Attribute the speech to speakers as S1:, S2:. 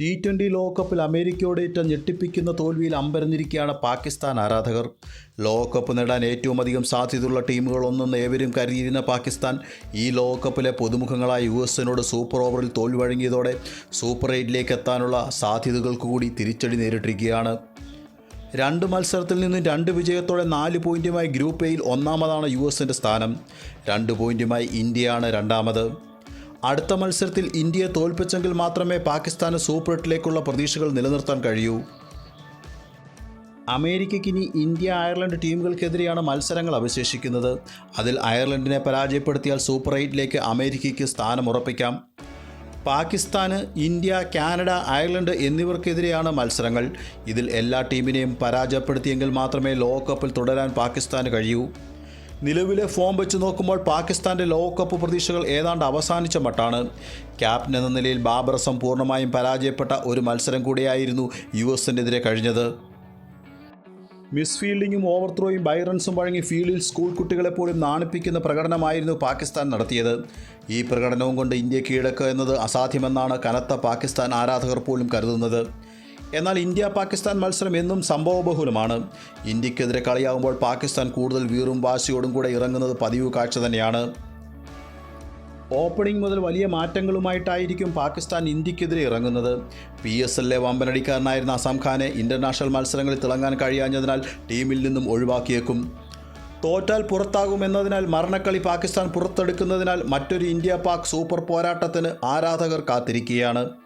S1: T twenty ലോകകപ്പിൽ അമേരിക്കയോടേറ്റ ഞെട്ടിപ്പിക്കുന്ന തോൽവിയിൽ അമ്പരന്നിരിക്കുകയാണ് പാകിസ്ഥാൻ ആരാധകർ. ലോകകപ്പ് നേടാൻ ഏറ്റവും അധികം സാധ്യതയുള്ള ടീമുകളൊന്നും ഏവരും കരുതിയിരുന്ന പാകിസ്ഥാൻ ഈ ലോകകപ്പിലെ പുതുമുഖങ്ങളായ യു എസിനോട് സൂപ്പർ ഓവറിൽ തോൽവി വഴങ്ങിയതോടെ സൂപ്പർ എയ്റ്റിലേക്ക് എത്താനുള്ള സാധ്യതകൾക്ക് കൂടി തിരിച്ചടി നേരിട്ടിരിക്കുകയാണ്. രണ്ട് മത്സരത്തിൽ നിന്നും രണ്ട് വിജയത്തോടെ നാല് പോയിന്റുമായി ഗ്രൂപ്പ് എയിൽ ഒന്നാമതാണ് യു എസിന്റെ സ്ഥാനം. രണ്ട് പോയിന്റുമായി ഇന്ത്യയാണ് രണ്ടാമത്. അടുത്ത മത്സരത്തിൽ ഇന്ത്യയെ തോൽപ്പിച്ചെങ്കിൽ മാത്രമേ പാകിസ്ഥാന് സൂപ്പർ എട്ടിലേക്കുള്ള പ്രതീക്ഷകൾ നിലനിർത്താൻ കഴിയൂ. അമേരിക്കയ്ക്ക് ഇനി ഇന്ത്യ അയർലൻഡ് ടീമുകൾക്കെതിരെയാണ് മത്സരങ്ങൾ അവശേഷിക്കുന്നത്. അതിൽ അയർലൻഡിനെ പരാജയപ്പെടുത്തിയാൽ സൂപ്പർ എയ്റ്റിലേക്ക് അമേരിക്കയ്ക്ക് സ്ഥാനം ഉറപ്പിക്കാം. പാകിസ്ഥാന് ഇന്ത്യ കാനഡ അയർലൻഡ് എന്നിവർക്കെതിരെയാണ് മത്സരങ്ങൾ. ഇതിൽ എല്ലാ ടീമിനെയും പരാജയപ്പെടുത്തിയെങ്കിൽ മാത്രമേ ലോകകപ്പിൽ തുടരാൻ പാകിസ്ഥാന് കഴിയൂ. നിലവിലെ ഫോം വെച്ച് നോക്കുമ്പോൾ പാകിസ്ഥാന്റെ ലോകകപ്പ് പ്രതീക്ഷകൾ ഏതാണ്ട് അവസാനിച്ച മട്ടാണ്. ക്യാപ്റ്റൻ എന്ന നിലയിൽ ബാബറസം പൂർണമായും പരാജയപ്പെട്ട ഒരു മത്സരം കൂടിയായിരുന്നു യു എസിനെതിരെ കഴിഞ്ഞത്. മിസ് ഫീൽഡിങ്ങും ഓവർ ത്രോയും ബൈറൺസും വഴങ്ങി ഫീൽഡിൽ സ്കൂൾ കുട്ടികളെ പോലും നാണിപ്പിക്കുന്ന പ്രകടനമായിരുന്നു പാകിസ്ഥാൻ നടത്തിയത്. ഈ പ്രകടനവും കൊണ്ട് ഇന്ത്യ കീഴടക്കുക എന്നത് അസാധ്യമെന്നാണ് കനത്ത പാകിസ്ഥാൻ ആരാധകർ പോലും കരുതുന്നത്. എന്നാൽ ഇന്ത്യ പാകിസ്ഥാൻ മത്സരം എന്നും സംഭവബഹുലമാണ്. ഇന്ത്യക്കെതിരെ കളിയാകുമ്പോൾ പാകിസ്ഥാൻ കൂടുതൽ വീറും വാശിയോടും കൂടെ ഇറങ്ങുന്നത് പതിവ് കാഴ്ച തന്നെയാണ്. ഓപ്പണിംഗ് മുതൽ വലിയ മാറ്റങ്ങളുമായിട്ടായിരിക്കും പാകിസ്ഥാൻ ഇന്ത്യക്കെതിരെ ഇറങ്ങുന്നത്. പി എസ് എല്ലിലെ വമ്പനടിക്കാരനായിരുന്ന അസാം ഖാനെ ഇന്റർനാഷണൽ മത്സരങ്ങളിൽ തിളങ്ങാൻ കഴിയാഞ്ഞതിനാൽ ടീമിൽ നിന്നും ഒഴിവാക്കിയേക്കും. തോറ്റാൽ പുറത്താകുമെന്നതിനാൽ മരണക്കളി പാകിസ്ഥാൻ പുറത്തെടുക്കുന്നതിനാൽ മറ്റൊരു ഇന്ത്യ പാക് സൂപ്പർ പോരാട്ടത്തിന് ആരാധകർ കാത്തിരിക്കുകയാണ്.